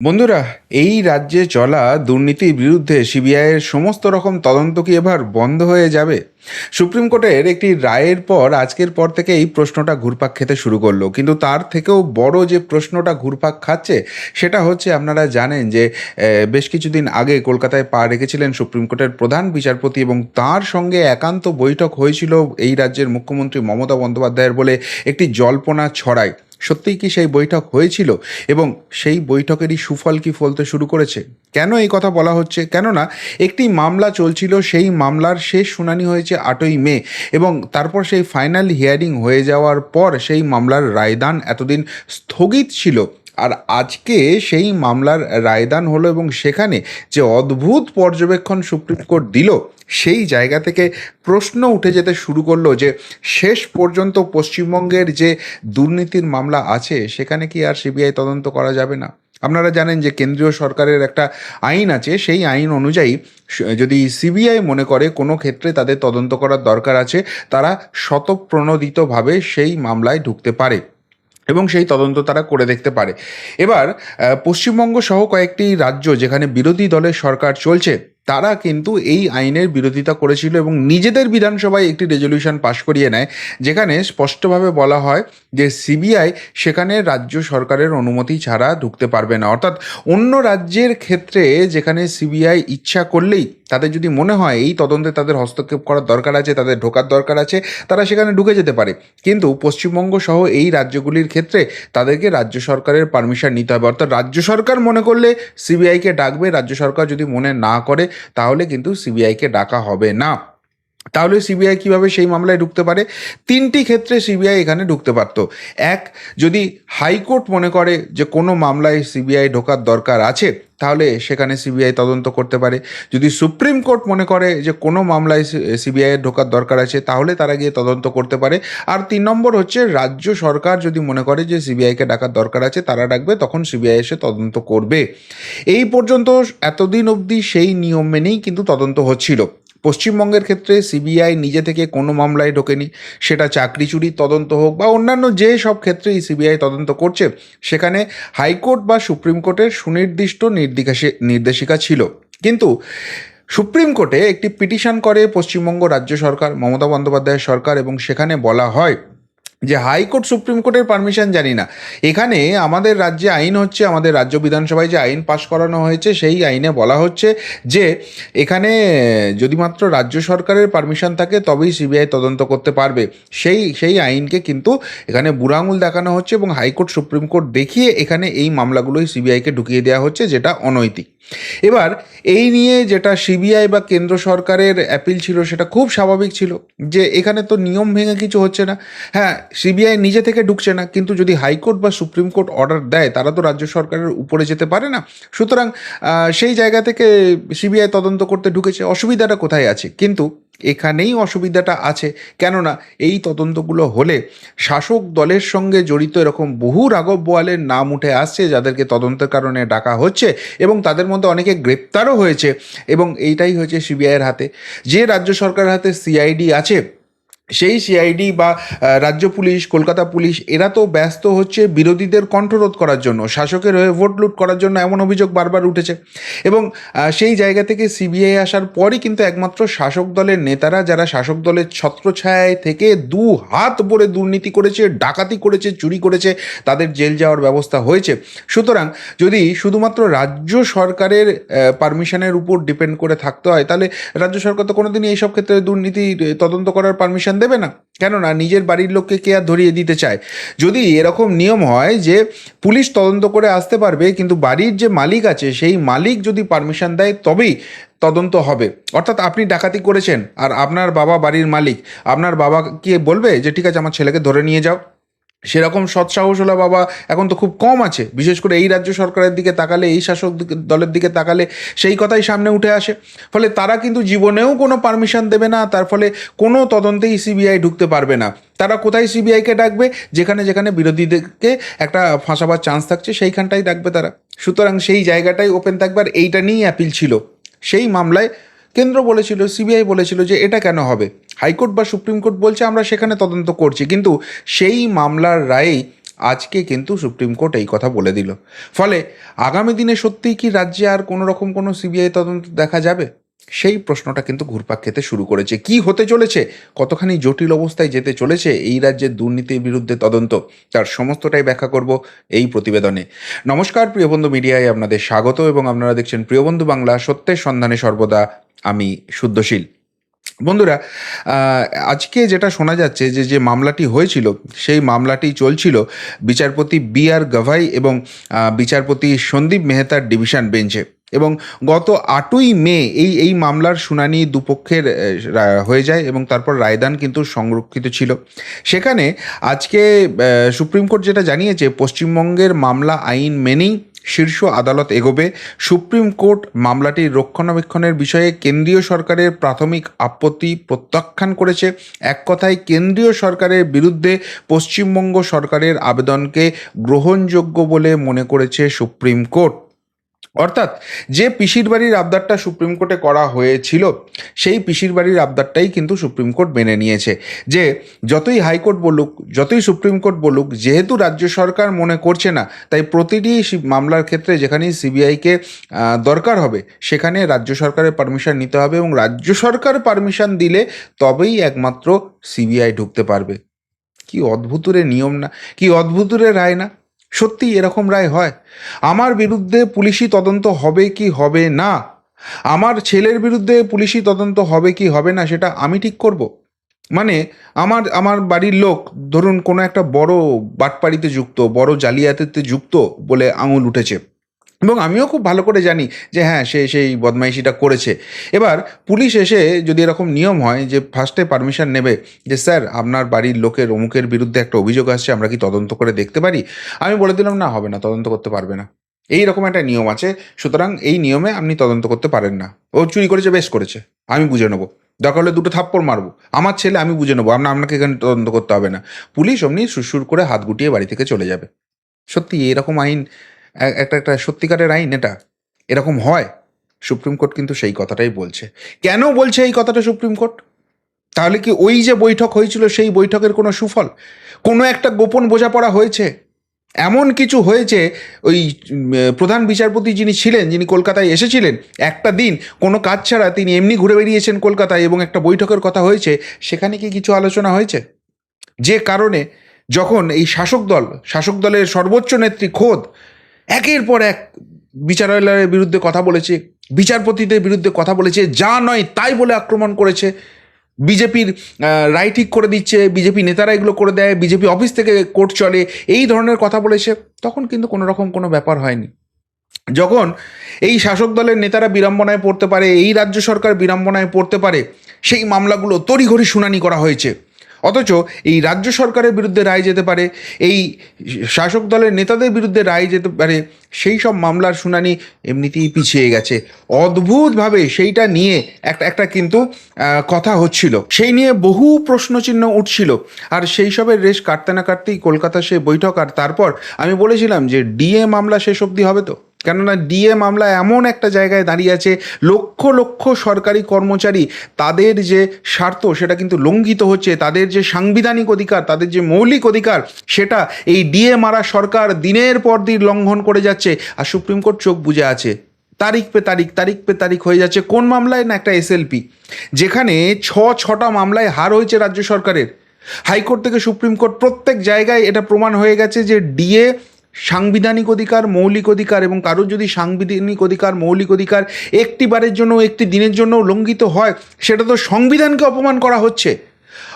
বন্ধুরা, এই রাজ্যে চলা দুর্নীতির বিরুদ্ধে সিবিআইয়ের সমস্ত রকম তদন্ত কি এবার বন্ধ হয়ে যাবে? সুপ্রিম কোর্টের একটি রায়ের পর আজকের পর থেকে এই প্রশ্নটা ঘুরপাক খেতে শুরু করল। কিন্তু তার থেকেও বড় যে প্রশ্নটা ঘুরপাক খাচ্ছে, সেটা হচ্ছে আপনারা জানেন যে বেশ কিছুদিন আগে কলকাতায় পা রেখেছিলেন সুপ্রিম কোর্টের প্রধান বিচারপতি এবং তার সঙ্গে একান্ত বৈঠক হয়েছিল এই রাজ্যের মুখ্যমন্ত্রী মমতা বন্দ্যোপাধ্যায়ের বলে একটি জল্পনা ছড়ায়। সত্যিই কি সেই বৈঠক হয়েছিল এবং সেই বৈঠকেরই সুফল কি ফলতে শুরু করেছে? কেন এই কথা বলা হচ্ছে? কেননা একটি মামলা চলছিল, সেই মামলার শেষ শুনানি হয়েছে আটই মে এবং তারপর সেই ফাইনাল হিয়ারিং হয়ে যাওয়ার পর সেই মামলার রায়দান এতদিন স্থগিত ছিল। আর আজকে সেই মামলার রায়দান হলো এবং সেখানে যে অদ্ভুত পর্যবেক্ষণ সুপ্রিম কোর্ট দিল, সেই জায়গা থেকে প্রশ্ন উঠে যেতে শুরু করল যে শেষ পর্যন্ত পশ্চিমবঙ্গের যে দুর্নীতির মামলা আছে, সেখানে কি আর সিবিআই তদন্ত করা যাবে না? আপনারা জানেন যে কেন্দ্রীয় সরকারের একটা আইন আছে, সেই আইন অনুযায়ী যদি সিবিআই মনে করে কোনো ক্ষেত্রে তাদের তদন্ত করার দরকার আছে, তারা শতপ্রণোদিতভাবে সেই মামলায় ঢুকতে পারে। এবং সেই তদন্ত তারা করে দেখতে পারে। এবার পশ্চিমবঙ্গ সহ কয়েকটি রাজ্য যেখানে বিরোধী দলের সরকার চলছে, তারা কিন্তু এই আইনের বিরোধিতা করেছিল এবং নিজেদের বিধানসভায় একটি রেজলিউশন পাশ করিয়ে নেয়, যেখানে স্পষ্টভাবে বলা হয় যে সিবিআই সেখানে রাজ্য সরকারের অনুমতি ছাড়া ঢুকতে পারবে না। অর্থাৎ অন্য রাজ্যের ক্ষেত্রে যেখানে সিবিআই ইচ্ছা করলেই তাদের যদি মনে হয় এই তদন্তে তাদের হস্তক্ষেপ করার দরকার আছে, তাদের ঢোকার দরকার আছে, তারা সেখানে ঢুকে যেতে পারে। কিন্তু পশ্চিমবঙ্গ সহ এই রাজ্যগুলির ক্ষেত্রে তাদেরকে রাজ্য সরকারের পারমিশন নিতে হবে। অর্থাৎ রাজ্য সরকার মনে করলে সিবিআইকে ডাকবে, রাজ্য সরকার যদি মনে না করে, তাহলে কিন্তু সিবিআইকে ডাকা হবে না। তাহলে সিবিআই কীভাবে সেই মামলায় ঢুকতে পারে? তিনটি ক্ষেত্রে সিবিআই এখানে ঢুকতে পারতো। এক, যদি হাইকোর্ট মনে করে যে কোনো মামলায় সিবিআই ঢোকার দরকার আছে, তাহলে সেখানে সিবিআই তদন্ত করতে পারে। যদি সুপ্রিম কোর্ট মনে করে যে কোনো মামলায় সিবিআই ঢোকার দরকার আছে, তাহলে তারা গিয়ে তদন্ত করতে পারে। আর তিন নম্বর হচ্ছে, রাজ্য সরকার যদি মনে করে যে সিবিআইকে ডাকার দরকার আছে, তারা ডাকবে, তখন সিবিআই এসে তদন্ত করবে। এই পর্যন্ত এতদিন অবধি সেই নিয়ম মেনেই কিন্তু তদন্ত হচ্ছিল। পশ্চিমবঙ্গের ক্ষেত্রে সিবিআই নিজে থেকে কোনো মামলায় ঢোকেনি, সেটা চাকরি চুরি তদন্ত হোক বা অন্যান্য যে সব ক্ষেত্রেই সিবিআই তদন্ত করছে, সেখানে হাইকোর্ট বা সুপ্রিম কোর্টের সুনির্দিষ্ট নির্দিকাশে, নির্দেশিকা ছিল। কিন্তু সুপ্রিম কোর্টে একটি পিটিশন করে পশ্চিমবঙ্গ রাজ্য সরকার, মমতা বন্দ্যোপাধ্যায়ের সরকার এবং সেখানে বলা হয় যে হাইকোর্ট সুপ্রিম কোর্টের পারমিশন জানি না। এখানে আমাদের রাজ্যে আইন হচ্ছে, আমাদের রাজ্য বিধানসভায় যে আইন পাশ করানো হয়েছে, সেই আইনে বলা হচ্ছে যে এখানে যদি মাত্র রাজ্য সরকারের পারমিশন থাকে, তবেই সিবিআই তদন্ত করতে পারবে। সেই সেই আইনকে কিন্তু এখানে বুড়াঙুল দেখানো হচ্ছে এবং হাইকোর্ট, সুপ্রিম কোর্ট দেখিয়ে এখানে এই মামলাগুলোই সিবিআইকে ঢুকিয়ে দেওয়া হচ্ছে, যেটা অনৈতিক। এবার, এই নিয়ে যেটা সিবিআই বা কেন্দ্র সরকারের অ্যাপিল ছিল, সেটা খুব স্বাভাবিক ছিল যে এখানে তো নিয়ম ভেঙে কিছু হচ্ছে না। হ্যাঁ সিবিআই নিজে থেকে ঢুকছে না, কিন্তু যদি হাইকোর্ট বা সুপ্রিম কোর্ট অর্ডার দেয়, তারা তো রাজ্য সরকারের উপরে যেতে পারে না। সুতরাং সেই জায়গা থেকে সিবিআই তদন্ত করতে ঢুকেছে। অসুবিধাটা কোথায় আছে? কিন্তু এখানেই অসুবিধাটা আছে। কেননা এই তদন্তগুলো হলে শাসক দলের সঙ্গে জড়িত এরকম বহু রাঘব বোয়ালের নাম উঠে আসছে, যাদেরকে তদন্তের কারণে ডাকা হচ্ছে এবং তাদের মধ্যে অনেকে গ্রেপ্তারও হয়েছে এবং এইটাই হয়েছে সিবিআইয়ের হাতে। যে রাজ্য সরকারের হাতে সিআইডি আছে সেই সিআইডি বা রাজ্য পুলিশ, কলকাতা পুলিশ, এরা তো ব্যস্ত হচ্ছে বিরোধীদের কণ্ঠরোধ করার জন্য, শাসকের হয়ে ভোট লুট করার জন্য এমন অভিযোগ বারবার উঠেছে। এবং সেই জায়গা থেকে সিবিআই আসার পরই কিন্তু একমাত্র শাসক দলের নেতারা, যারা শাসক দলের ছত্রছায়ায় থেকে দু হাত ভরে দুর্নীতি করেছে, ডাকাতি করেছে, চুরি করেছে, তাদের জেল যাওয়ার ব্যবস্থা হয়েছে। সুতরাং যদি শুধুমাত্র রাজ্য সরকারের পারমিশনের উপর ডিপেন্ড করে থাকতে হয়, তাহলে রাজ্য সরকার তো কোনোদিনই এইসব ক্ষেত্রে দুর্নীতি তদন্ত করার পারমিশন দেবে না। কেননা নিজের বাড়ির লোককে কে আর ধরিয়ে দিতে চায়? যদি এরকম নিয়ম হয় যে পুলিশ তদন্ত করে আসতে পারবে, কিন্তু বাড়ির যে মালিক আছে, সেই মালিক যদি পারমিশন দেয়, তবেই তদন্ত হবে। অর্থাৎ আপনি ডাকাতি করেছেন, আর আপনার বাবা বাড়ির মালিক। আপনার বাবাকে বলবে যে, ঠিক আছে, আমার ছেলেকে ধরে নিয়ে যাও। সেরকম সৎসাহসওয়ালা বাবা, এখন তো খুব কম আছে। বিশেষ করে এই রাজ্য সরকারের দিকে তাকালে, এই শাসক দলের দিকে তাকালে সেই কথাই সামনে উঠে আসে। ফলে তারা কিন্তু জীবনেও কোনো পারমিশন দেবে না, তার ফলে কোনো তদন্তেই সিবিআই ঢুকতে পারবে না। তারা কোথায় সিবিআইকে ডাকবে? যেখানে যেখানে বিরোধীদেরকে একটা ফাঁসাবার চান্স থাকছে, সেইখানটাই ডাকবে তারা। সুতরাং সেই জায়গাটাই ওপেন থাকবে, আর এইটা নিয়েই অ্যাপিল ছিল। সেই মামলায় কেন্দ্র বলেছিল সিবিআই বলেছিল যে এটা কেন হবে? হাইকোর্ট বা সুপ্রিম কোর্ট বলছে, আমরা সেখানে তদন্ত করছি। কিন্তু সেই মামলার রায়েই আজকে কিন্তু সুপ্রিম কোর্ট এই কথা বলে দিল। ফলে আগামী দিনে সত্যিই কি রাজ্যে আর কোনো রকম কোনো সিবিআই তদন্ত দেখা যাবে? সেই প্রশ্নটা কিন্তু ঘুরপাক খেতে শুরু করেছে। কি হতে চলেছে? কতখানি জটিল অবস্থায় যেতে চলেছে এই রাজ্যের দুর্নীতির বিরুদ্ধে তদন্ত? তার সমস্তটাই ব্যাখ্যা করব এই প্রতিবেদনে। নমস্কার, প্রিয়বন্ধু মিডিয়ায় আপনাদের স্বাগত এবং আপনারা দেখছেন প্রিয়বন্ধু বাংলা সত্যের সন্ধানে সর্বদা। আমি শুদ্ধশীল। বন্ধুরা আজকে যেটা শোনা যাচ্ছে যে যে মামলাটি হয়েছিল, সেই মামলাটি চলছিল বিচারপতি বি আর গাভাই এবং বিচারপতি সন্দীপ মেহতার ডিভিশন বেঞ্চে। এবং গত আটই মে এই এই মামলার শুনানি দুপক্ষের হয়ে যায় এবং তারপর রায়দান কিন্তু সংরক্ষিত ছিল। সেখানে আজকে সুপ্রিম কোর্ট যেটা জানিয়েছে, পশ্চিমবঙ্গের মামলা আইন মেনেই শীর্ষ আদালত এগোবে। সুপ্রিম কোর্ট মামলাটির রক্ষণাবেক্ষণের বিষয়ে কেন্দ্রীয় সরকারের প্রাথমিক আপত্তি প্রত্যাখ্যান করেছে। এক কথায়, কেন্দ্রীয় সরকারের বিরুদ্ধে পশ্চিমবঙ্গ সরকারের আবেদনকে গ্রহণযোগ্য বলে মনে করেছে সুপ্রিম কোর্ট। অর্থাৎ যে পিসির বাড়ির আবদারটা সুপ্রিম কোর্টে করা হয়েছিল, সেই পিসির বাড়ির আবদারটাই কিন্তু সুপ্রিম কোর্ট মেনে নিয়েছে। যে যতই হাইকোর্ট বলুক, যতই সুপ্রিম কোর্ট বলুক, যেহেতু রাজ্য সরকার মনে করছে না, তাই প্রতিটি মামলার ক্ষেত্রে যেখানেই সিবিআইকে দরকার হবে, সেখানে রাজ্য সরকারের পারমিশন নিতে হবে এবং রাজ্য সরকার পারমিশন দিলে তবেই একমাত্র সিবিআই ঢুকতে পারবে। কি অদ্ভুতুরে নিয়ম না, কি অদ্ভুতুরে রায় না। সত্যি এরকম রায় হয়? আমার বিরুদ্ধে পুলিশি তদন্ত হবে কি হবে না? আমার ছেলের বিরুদ্ধে পুলিশি তদন্ত হবে কি হবে না সেটা আমি ঠিক করব? মানে আমার আমার বাড়ির লোক, ধরুন কোনো একটা বড় বাটপাড়িতে যুক্ত, বড় জালিয়াতিতে যুক্ত বলে আঙুল উঠেছে। এবং আমিও খুব ভালো করে জানি যে হ্যাঁ সে সেই বদমাইশিটা করেছে। এবার পুলিশ এসে যদি এরকম নিয়ম হয় যে ফার্স্টে পারমিশন নেবে যে, স্যার, আপনার বাড়ির লোকের অমুকের বিরুদ্ধে একটা অভিযোগ আসছে, আমরা কি তদন্ত করে দেখতে পারি? আমি বলে দিলাম, না, হবে না, তদন্ত করতে পারবে না। এই রকম একটা নিয়ম আছে। সুতরাং এই নিয়মে আপনি তদন্ত করতে পারেন না। ও চুরি করেছে, বেশ করেছে। আমি বুঝে নেব। দরকার হলে দুটো থাপ্পড় মারবো। আমার ছেলে, আমি বুঝে নেব। আপনার আপনাকে এখানে তদন্ত করতে হবে না। পুলিশ অমনি সুরসুর করে হাত গুটিয়ে বাড়ি থেকে চলে যাবে। সত্যি, এরকম আইন একটা একটা সত্যিকারের আইন এটা। এরকম হয়। সুপ্রিম কোর্ট কিন্তু সেই কথাটাই বলছে। কেন বলছে এই কথাটা সুপ্রিম কোর্ট? তাহলে কি ওই যে বৈঠক হয়েছিল সেই বৈঠকের কোনো সুফল? কোনো একটা গোপন বোঝাপড়া হয়েছে? এমন কিছু হয়েছে, ওই প্রধান বিচারপতি যিনি ছিলেন, যিনি কলকাতায় এসেছিলেন, একটা দিন কোনো কাজ ছাড়া তিনি এমনি ঘুরে বেরিয়েছেন কলকাতায় এবং একটা বৈঠকের কথা হয়েছে, সেখানে কি কিছু আলোচনা হয়েছে? যে কারণে যখন এই শাসক দল, শাসক দলের সর্বোচ্চ নেত্রী খোদ একের পর এক বিচারালয়ের বিরুদ্ধে কথা বলেছে, বিচারপতিদের বিরুদ্ধে কথা বলেছে, যা নয় তাই বলে আক্রমণ করেছে। বিজেপির রায় ঠিক করে দিচ্ছে, বিজেপি নেতারা এগুলো করে দেয়, বিজেপি অফিস থেকে কোর্ট চলে, এই ধরনের কথা বলেছে। তখন কিন্তু কোনো রকম কোনো ব্যাপার হয়নি। যখন এই শাসক দলের নেতারা বিড়ম্বনায় পড়তে পারে, এই রাজ্য সরকার বিড়ম্বনায় পড়তে পারে, সেই মামলাগুলো তড়িঘড়ি শুনানি করা হয়েছে। অথচ এই রাজ্য সরকারের বিরুদ্ধে রায় যেতে পারে, এই শাসক দলের নেতাদের বিরুদ্ধে রায় যেতে পারে, সেই সব মামলার শুনানি এমনিতেই পিছিয়ে গেছে। অদ্ভুতভাবে সেইটা নিয়ে একটা একটা কিন্তু কথা হচ্ছিল। সেই নিয়ে বহু প্রশ্নচিহ্ন উঠছিল। আর সেই সবের রেশ কাটতে না কাটতেই কলকাতা সে বৈঠক, আর তারপর আমি বলেছিলাম যে ডিএ মামলা শেষ অবধি হবে তো? কেননা ডিএ মামলা এমন একটা জায়গায় দাঁড়িয়ে আছে, লক্ষ লক্ষ সরকারি কর্মচারী তাদের যে স্বার্থ সেটা কিন্তু লঙ্ঘিত হচ্ছে, তাদের যে সাংবিধানিক অধিকার, তাদের যে মৌলিক অধিকার সেটা এই ডিএ মারা সরকার দিনের পর দিন লঙ্ঘন করে যাচ্ছে আর সুপ্রিম কোর্ট চোখ বুঝে আছে। তারিখ পে তারিখ তারিখ পে তারিখ হয়ে যাচ্ছে। কোন মামলায়? না একটা এসএলপি যেখানে ছ, ছটা মামলায় হার হয়েছে রাজ্য সরকারের। হাইকোর্ট থেকে সুপ্রিম কোর্ট প্রত্যেক জায়গায় এটা প্রমাণ হয়ে গেছে যে ডিএ সাংবিধানিক অধিকার, মৌলিক অধিকার এবং কারোর যদি সাংবিধানিক অধিকার, মৌলিক অধিকার একটি বারের জন্য একটি দিনের জন্য লঙ্ঘিত হয়, সেটা তো সংবিধানকে অপমান করা হচ্ছে।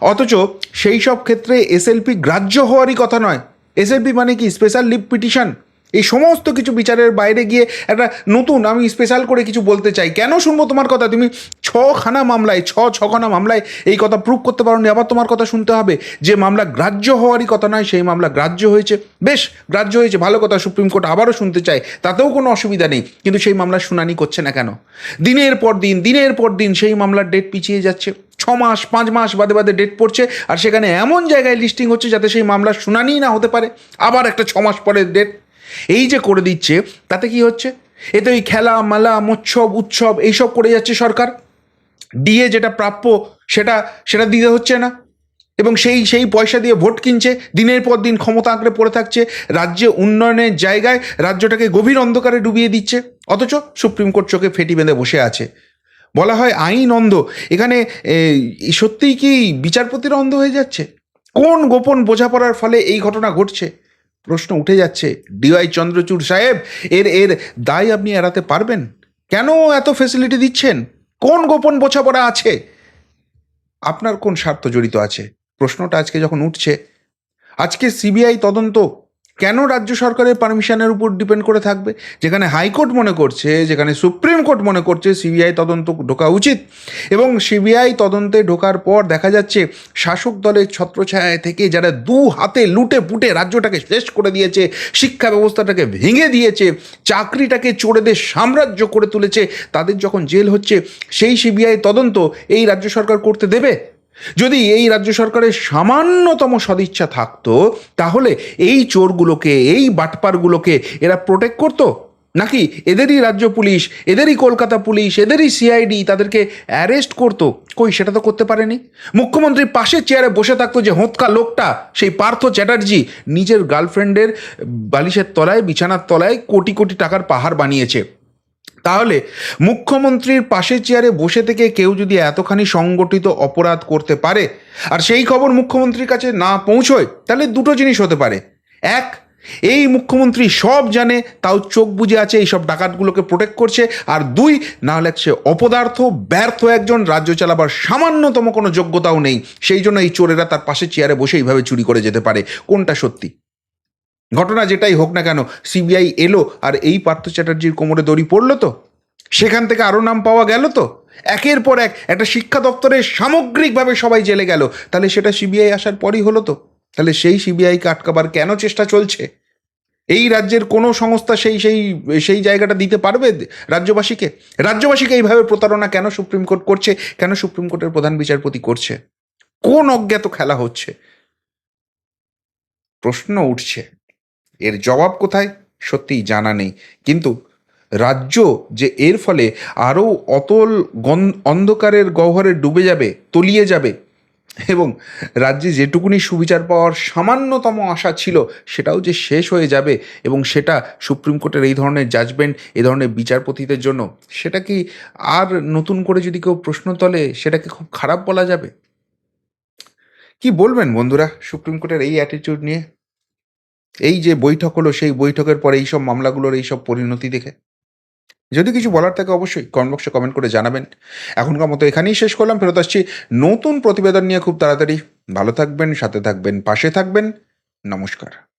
অথচ সেই সব ক্ষেত্রে এসএলপি গ্রাহ্য হওয়ারই কথা নয়। এসএলপি মানে কি? স্পেশাল লিভ পিটিশন এই সমস্ত কিছু বিচারের বাইরে গিয়ে একটা নতুন, আমি স্পেশাল করে কিছু বলতে চাই। কেন শুনব তোমার কথা? তুমি ছখানা মামলায়, ছ ছখানা মামলায় এই কথা প্রুভ করতে পারো আবার তোমার কথা শুনতে হবে। যে মামলা গ্রাহ্য হওয়ারই কথা নয়, সেই মামলা গ্রাহ্য হয়েছে। বেশ, গ্রাহ্য হয়েছে, ভালো কথা, সুপ্রিম কোর্ট আবারও শুনতে চায়, তাতেও কোনো অসুবিধা নেই। কিন্তু সেই মামলার শুনানি করছে না কেন? দিনের পর দিন, দিনের পর দিন সেই মামলার ডেট পিছিয়ে যাচ্ছে। ছ মাস, পাঁচ মাস বাদে বাদে ডেট পড়ছে, আর সেখানে এমন জায়গায় লিস্টিং হচ্ছে যাতে সেই মামলার শুনানিই না হতে পারে। আবার একটা ছ মাস পরের ডেট এই যে করে দিচ্ছে, তাতে কি হচ্ছে? এতে ওই খেলা, মালা, মোৎসব, উৎসব, এইসব করে যাচ্ছে সরকার। ডিএ যেটা প্রাপ্য, সেটা সেটা দিতে হচ্ছে না। এবং সেই সেই পয়সা দিয়ে ভোট কিনছে, দিনের পর দিন ক্ষমতা আঁকড়ে পড়ে থাকছে, রাজ্যে উন্নয়নের জায়গায় রাজ্যটাকে গভীর অন্ধকারে ডুবিয়ে দিচ্ছে। অথচ সুপ্রিম কোর্ট চোখে ফেটি বেঁধে বসে আছে। বলা হয় আইন অন্ধ। এখানে সত্যিই কি বিচারপতির অন্ধ হয়ে যাচ্ছে? কোন গোপন বোঝাপড়ার ফলে এই ঘটনা ঘটছে? প্রশ্ন উঠে যাচ্ছে ডিওয়াই চন্দ্রচূড় সাহেব, এর এর দায় আপনি এড়াতে পারবেন? কেন এত ফেসিলিটি দিচ্ছেন? কোন গোপন বোঝাপড়া আছে? আপনার কোন স্বার্থ জড়িত আছে? প্রশ্নটা আজকে যখন উঠছে, আজকে সিবিআই তদন্ত কেন রাজ্য সরকারের পারমিশনের উপর ডিপেন্ড করে থাকবে? যেখানে হাইকোর্ট মনে করছে, যেখানে সুপ্রিম কোর্ট মনে করছে সিবিআই তদন্ত ঢোকা উচিত। এবং সিবিআই তদন্তে ঢোকার পর দেখা যাচ্ছে, শাসক দলের ছত্রছায়ায় থেকে যারা দু হাতে লুটে পুটে রাজ্যটাকে শেষ করে দিয়েছে, শিক্ষা ব্যবস্থাটাকে ভেঙে দিয়েছে, চাকরিটাকে চোরেদের সাম্রাজ্য করে তুলেছে, তাদের যখন জেল হচ্ছে, সেই সিবিআই তদন্ত এই রাজ্য সরকার করতে দেবে? যদি এই রাজ্য সরকারের সামান্যতম সদিচ্ছা থাকতো, তাহলে এই চোরগুলোকে, এই বাটপারগুলোকে এরা প্রোটেক্ট করতো? নাকি এদেরই রাজ্য পুলিশ, এদেরই কলকাতা পুলিশ, এদেরই সিআইডি তাদেরকে অ্যারেস্ট করতো? কই, সেটা তো করতে পারেনি। মুখ্যমন্ত্রীর পাশের চেয়ারে বসে থাকতো যে হোঁতকা লোকটা, সেই পার্থ চ্যাটার্জি নিজের গার্লফ্রেন্ডের বালিশের তলায়, বিছানার তলায় কোটি কোটি টাকার পাহাড় বানিয়েছে। তাহলে মুখ্যমন্ত্রীর পাশে চেয়ারে বসে থেকে কেউ যদি এতখানি সংগঠিত অপরাধ করতে পারে, আর সেই খবর মুখ্যমন্ত্রীর কাছে না পৌঁছয়, তাহলে দুটো জিনিস হতে পারে। এক, এই মুখ্যমন্ত্রী সব জানে, তাও চোখ বুজে আছে এই সব ডাকাতগুলোকে প্রোটেক্ট করছে। আর দুই, না হলে সে অপদার্থ, ব্যর্থ একজন রাজ্য চালাবার সামান্যতম কোনো যোগ্যতাও নেই। সেই জন্য এই চোরেরা তার পাশে চেয়ারে বসে এইভাবে চুরি করে যেতে পারে। কোনটা সত্যি? ঘটনা যেটাই হোক না কেন সিবিআই এলো আর এই পার্থ চ্যাটার্জির কোমরে দড়ি পড়ল তো? সেখান থেকে আরও নাম পাওয়া গেল তো? একের পর এক একটা শিক্ষা দপ্তরে সামগ্রিকভাবে সবাই জেলে গেল। তাহলে সেটা সিবিআই আসার পরই হলো তো? তাহলে সেই সিবিআইকে আটকাবার কেন চেষ্টা চলছে? এই রাজ্যের কোনো সংস্থা সেই সেই সেই জায়গাটা দিতে পারবে রাজ্যবাসীকে? রাজ্যবাসীকে এইভাবে প্রতারণা কেন সুপ্রিম কোর্ট করছে? কেন সুপ্রিম কোর্টের প্রধান বিচারপতি করছে? কোন অজ্ঞাত খেলা হচ্ছে? প্রশ্ন উঠছে। এর জবাব কোথায়? সত্যিই জানা নেই। কিন্তু রাজ্য যে এর ফলে আরও অতল অন্ধকারের গহ্বরে ডুবে যাবে, তলিয়ে যাবে এবং রাজ্যে যেটুকুনি সুবিচার পাওয়ার সামান্যতম আশা ছিল, সেটাও যে শেষ হয়ে যাবে এবং সেটা সুপ্রিম কোর্টের এই ধরনের জাজমেন্ট এই ধরনের বিচারপতিদের জন্য, সেটা কি আর নতুন করে যদি কেউ প্রশ্ন তোলে সেটাকে খুব খারাপ বলা যাবে? কি বলবেন বন্ধুরা সুপ্রিম কোর্টের এই অ্যাটিটিউড নিয়ে? এই যে বৈঠক হলো, সেই বৈঠকের পরে এইসব মামলাগুলোর এইসব পরিণতি দেখে। যদি কিছু বলার থাকে অবশ্যই কমেন্ট বক্সে কমেন্ট করে জানাবেন। এখনকার মতো এখানেই শেষ করলাম, ফেরত আসছি নতুন প্রতিবেদন নিয়ে খুব তাড়াতাড়ি। ভালো থাকবেন, সাথে থাকবেন, পাশে থাকবেন। নমস্কার।